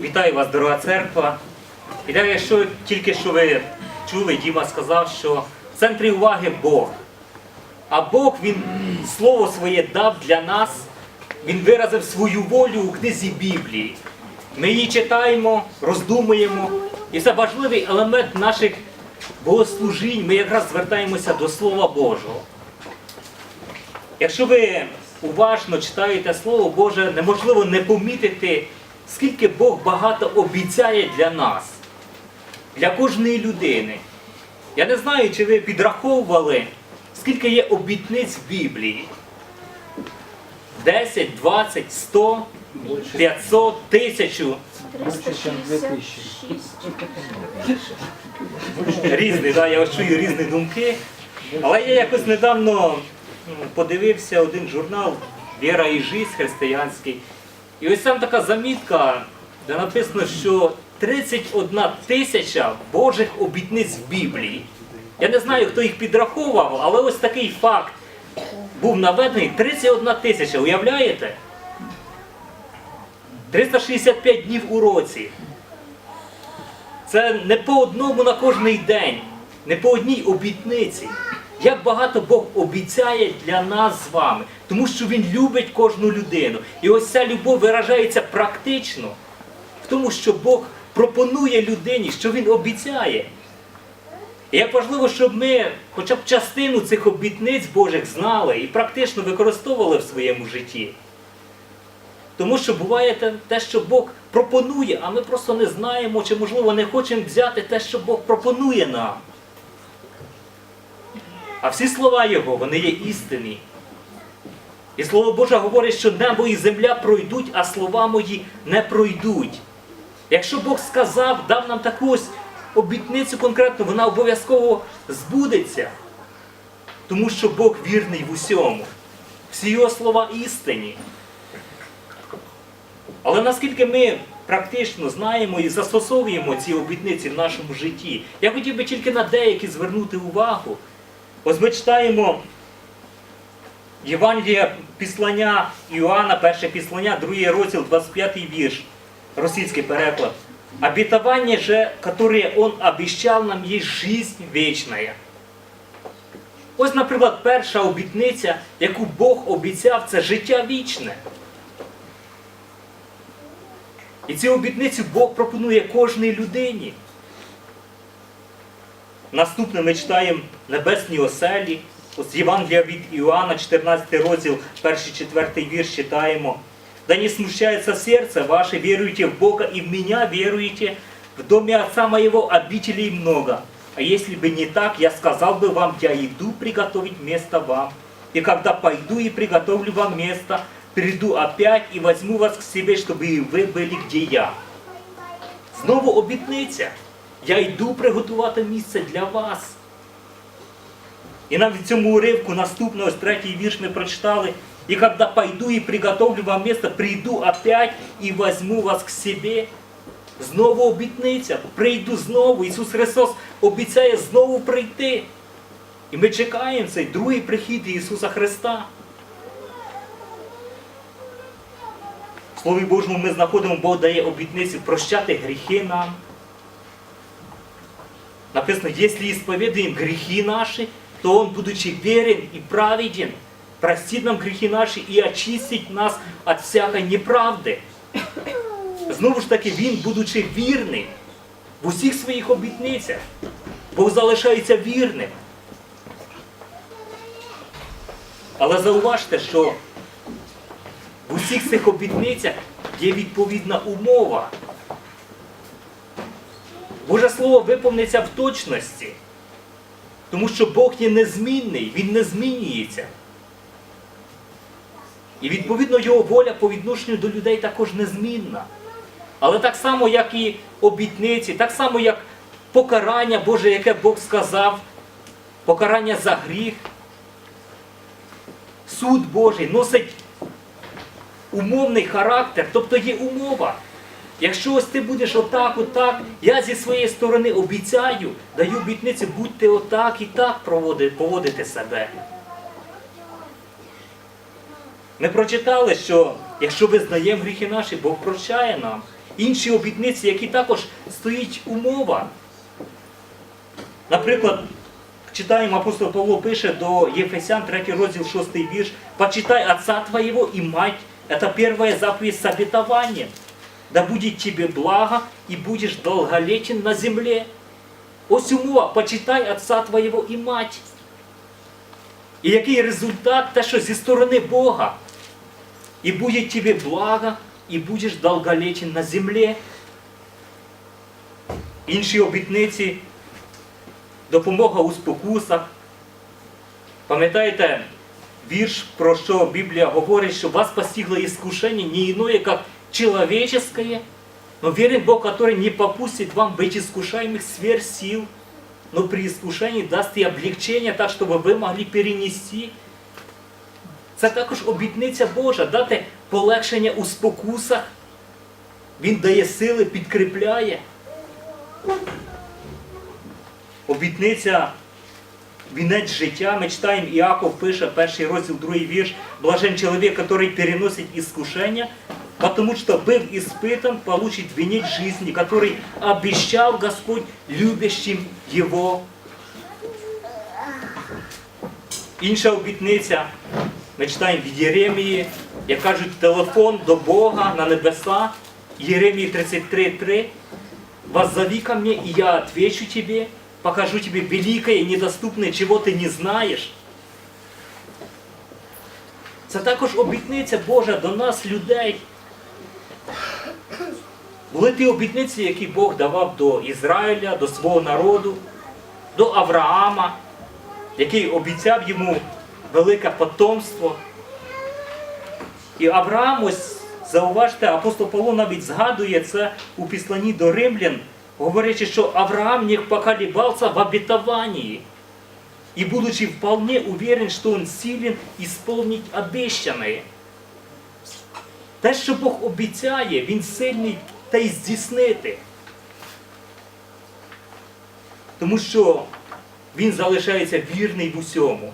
Вітаю вас, дорога церква. І так, якщо тільки що ви чули, Діма сказав, що в центрі уваги Бог. А Бог Він слово своє дав для нас, Він виразив свою волю у книзі Біблії. Ми її читаємо, роздумуємо. І це важливий елемент наших богослужінь. Ми якраз звертаємося до Слова Божого. Якщо ви уважно читаєте Слово Боже, неможливо не помітити, скільки Бог багато обіцяє для нас, для кожної людини. Я не знаю, чи ви підраховували, скільки є обітниць в Біблії. 10, 20, 100, 500, 1000. Больше, чем 2000. Різні, да, я чую різні думки. Але я якось недавно подивився один журнал Віра і жизнь християнський. І ось там така замітка, де написано, що 31 тисяча Божих обітниць в Біблії. Я не знаю, хто їх підраховував, але ось такий факт був наведений 31 тисяча, уявляєте? 365 днів у році. Це не по одному на кожний день, не по одній обітниці. Як багато Бог обіцяє для нас з вами, тому що Він любить кожну людину. І ось ця любов виражається практично в тому, що Бог пропонує людині, що Він обіцяє. І як важливо, щоб ми хоча б частину цих обітниць Божих знали і практично використовували в своєму житті. Тому що буває те- що Бог пропонує, а ми просто не знаємо, чи, можливо, не хочемо взяти те, що Бог пропонує нам. А всі слова Його, вони є істинні. І Слово Боже говорить, що небо і земля пройдуть, а слова мої не пройдуть. Якщо Бог сказав, дав нам таку ось обітницю конкретну, вона обов'язково збудеться. Тому що Бог вірний в усьому. Всі його слова істинні. Але наскільки ми практично знаємо і застосовуємо ці обітниці в нашому житті, я хотів би тільки на деякі звернути увагу. Ось ми читаємо Євангелія післання Іоанна, перше післання, другий розділ, 25 вірш, російський переклад. Обетование же, которое Он обещал нам, есть жизнь вечная. Ось, наприклад, перша обітниця, яку Бог обіцяв, це життя вічне. І ці обітниці Бог пропонує кожній людині. Наступне ми читаємо Небесні оселі. Ось Євангелія від Іоанна, 14 розділ, 1-4 вірш читаємо. Да не смущается сердце ваше, веруйте в Бога и в меня веруете. В доме Отца Моего обителей много. А если бы не так, я сказал бы вам, я иду приготовить место вам. И когда пойду и приготовлю вам место, приду опять и возьму вас к себе, чтобы и ви були, где я. Знову обітниця. Я йду приготувати місце для вас. І навіть в цьому уривку наступний ось третій вірш ми прочитали. І когда пойду і приготовлю вам місце, прийду опять і возьму вас к себе. Знову обітниця. Прийду знову. Ісус Христос обіцяє знову прийти. І ми чекаємо цей другий прихід Ісуса Христа. В Слові Божому ми знаходимо, Бог дає обітниці прощати гріхи нам. Написано, если исповедуем грехи наши, то Он, будучи верен и праведен, простит нам грехи наши і очистить нас від всякої неправди. Знову ж таки, Він, будучи вірним в усіх своїх обітницях, Бог залишається вірним. Але зауважте, що в усіх цих обітницях є відповідна умова. Боже Слово виповниться в точності, тому що Бог є незмінний, Він не змінюється. І відповідно Його воля по відношенню до людей також незмінна. Але так само, як і обітниці, так само, як покарання Боже, яке Бог сказав, покарання за гріх, суд Божий носить умовний характер, тобто є умова. Якщо ось ти будеш отак, отак, я зі своєї сторони обіцяю, даю обітниці, будьте отак і так поводити себе. Ми прочитали, що якщо визнаємо гріхи наші, Бог прощає нам. інші обітниці, які також стоїть умова. Наприклад, читаємо апостол Павло пише до Ефесян 3 розділ 6 вірш. «Почитай отца твоего и мать». Это первая заповедь с обетованием. Да будет тебе благо и будешь долголетен на земле. Ось умова, почитай отца твоего і мать. І який результат? Те, що зі сторони Бога. І буде тебе благо, і будеш долголетен на землі. Інші обітниці, допомога у спокусах. Пам'ятаєте вірш, про що Біблія говорить, що вас постигло іскушення не іное, як человеческое, но верен Бог, который не попустит вам быть искушаемых сверх сил, но при искушении даст и облегчение, так, чтобы ви могли перенести. Це також обітниця Божа, дати полегшення у спокусах. Він дає сили, підкріпляє. Обітниця вінець життя. Ми читаємо, Іаков пише, перший розділ, другий вірш. Блажен чоловік, який переносить іскушення, потому что был испытан, получит венец жизни, который обещал Господь любящим Його. Інша обітниця, ми читаємо від Єремії, як кажуть, телефон до Бога на небеса, Єремії 33.3. «Воззови ко мне, и я отвечу тебе, покажу тебе великое и недоступное, чего ты не знаешь». Це також обітниця Божа до нас, людей. Були ті обітниці, які Бог давав до Ізраїля, до свого народу, до Авраама, який обіцяв йому велике потомство. І Авраам, ось зауважте, апостол Павло навіть згадує це у післанні до римлян, говорячи, що Авраам не поколебался в обетовании. И будучи вполне уверен, что он силен исполнить обещанное. Те, що Бог обіцяє, Він сильний та й здійснити. Тому що Він залишається вірний в усьому.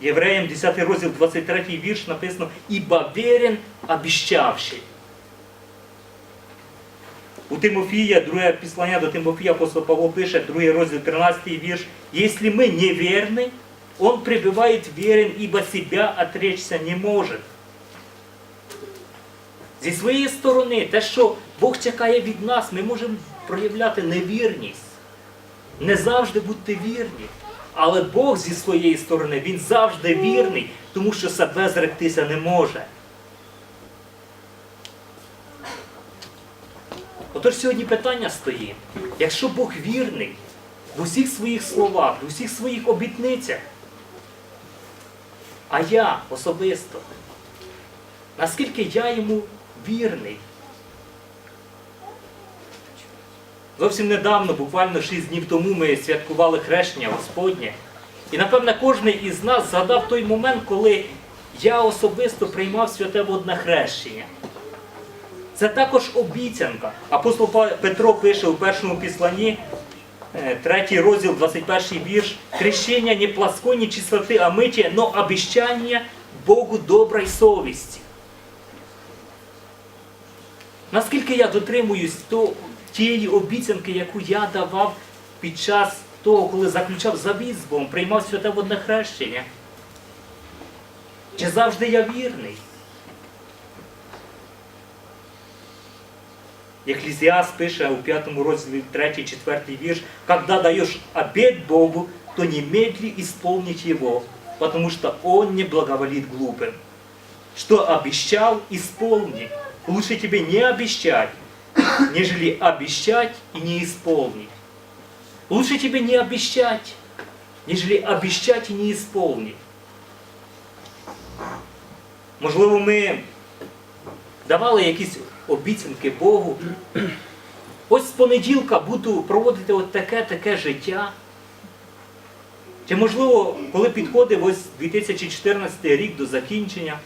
Євреям 10 розділ 23 вірш написано «Ібо вірен обіщавший». У Тимофія, друге післання до Тимофія, апостол Павло пише, другий розділ 13 вірш. «Если мы неверны, он пребывает верен, ибо себя отречься не может». Зі своєї сторони, те, що Бог чекає від нас, ми можемо проявляти невірність. Не завжди бути вірні. Але Бог зі своєї сторони, Він завжди вірний, тому що себе зректися не може. Отож сьогодні питання стоїть. Якщо Бог вірний в усіх своїх словах, в усіх своїх обітницях, а я особисто, наскільки я йому вірний? Зовсім недавно, буквально 6 днів тому, ми святкували хрещення Господнє. І напевне кожен із нас згадав той момент, коли я особисто приймав святе водне хрещення. Це також обіцянка. Апостол Петро пише у першому післанні, е, третій розділ, 21 вірш. Хрещення не плоской, не чистоти, а миття, но обіщання Богу доброї совісті. Наскільки я дотримуюсь то, тієї обіцянки, яку я давав під час того, коли заключав завіт з Богом, приймав святе водне хрещення? Чи завжди я вірний? Екклезиаст пише у п'ятому розділі 3-4 вірш, «Когда даешь обет Богу, то немедли исполнить его, потому что Он не благоволит глупым. Что обещал, исполни. Лучше тебе не обещать, нежели обещать и не исполнить. Лучше тебе не обещать, нежели обещать и не исполнить. Можливо, ми давали якісь обіцянки Богу. Ось з понеділка буду проводити от таке таке життя. Чи можливо, коли підходив ось 2014 рік до закінчення,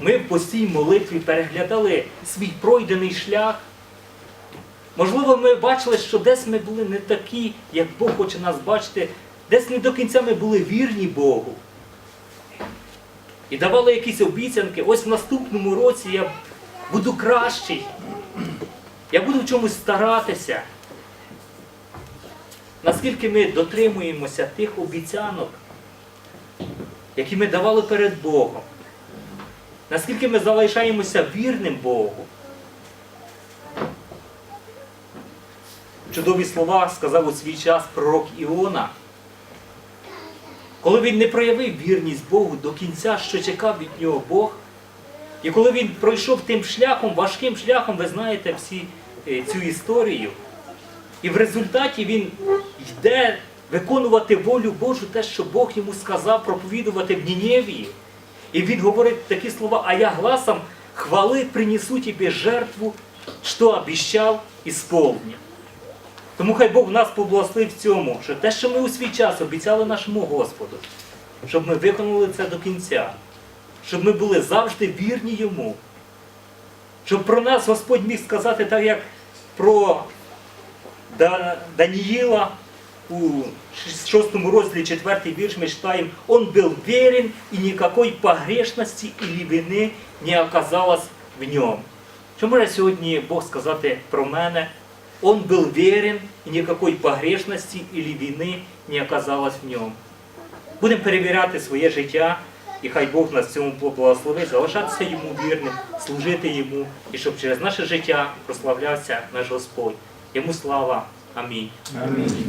ми в постій молитві переглядали свій пройдений шлях. Можливо, ми бачили, що десь ми були не такі, як Бог хоче нас бачити, десь не до кінця ми були вірні Богу. і давали якісь обіцянки, ось в наступному році я буду кращий, я буду в чомусь старатися. Наскільки ми дотримуємося тих обіцянок, які ми давали перед Богом, наскільки ми залишаємося вірним Богу. Чудові слова сказав у свій час пророк Іона, коли він не проявив вірність Богу до кінця, що чекав від нього Бог, і коли він пройшов тим шляхом, важким шляхом, ви знаєте всі е, цю історію, і в результаті він йде виконувати волю Божу, те, що Бог йому сказав, проповідувати в Ніневії. І він говорить такі слова, а я гласом хвали принесу тебе жертву, що обіщав, ісполню. Тому хай Бог нас поблагословив в цьому, що те, що ми у свій час обіцяли нашому Господу, щоб ми виконали це до кінця, щоб ми були завжди вірні йому. Щоб про нас Господь міг сказати так, як про Да- Даниила у шестому розділі четвертий вірш ми читаємо, он был верен, и никакой погрешности или вины не оказалось в ньому. Що може сьогодні Бог сказати про мене? Он был верен, и никакой погрешности или вины не оказалось в ньому. Будемо перевіряти своє життя, і хай Бог нас в цьому поблагословить, залишатися йому вірним, служити йому, і щоб через наше життя прославлявся наш Господь. Йому слава. Амінь. Амінь.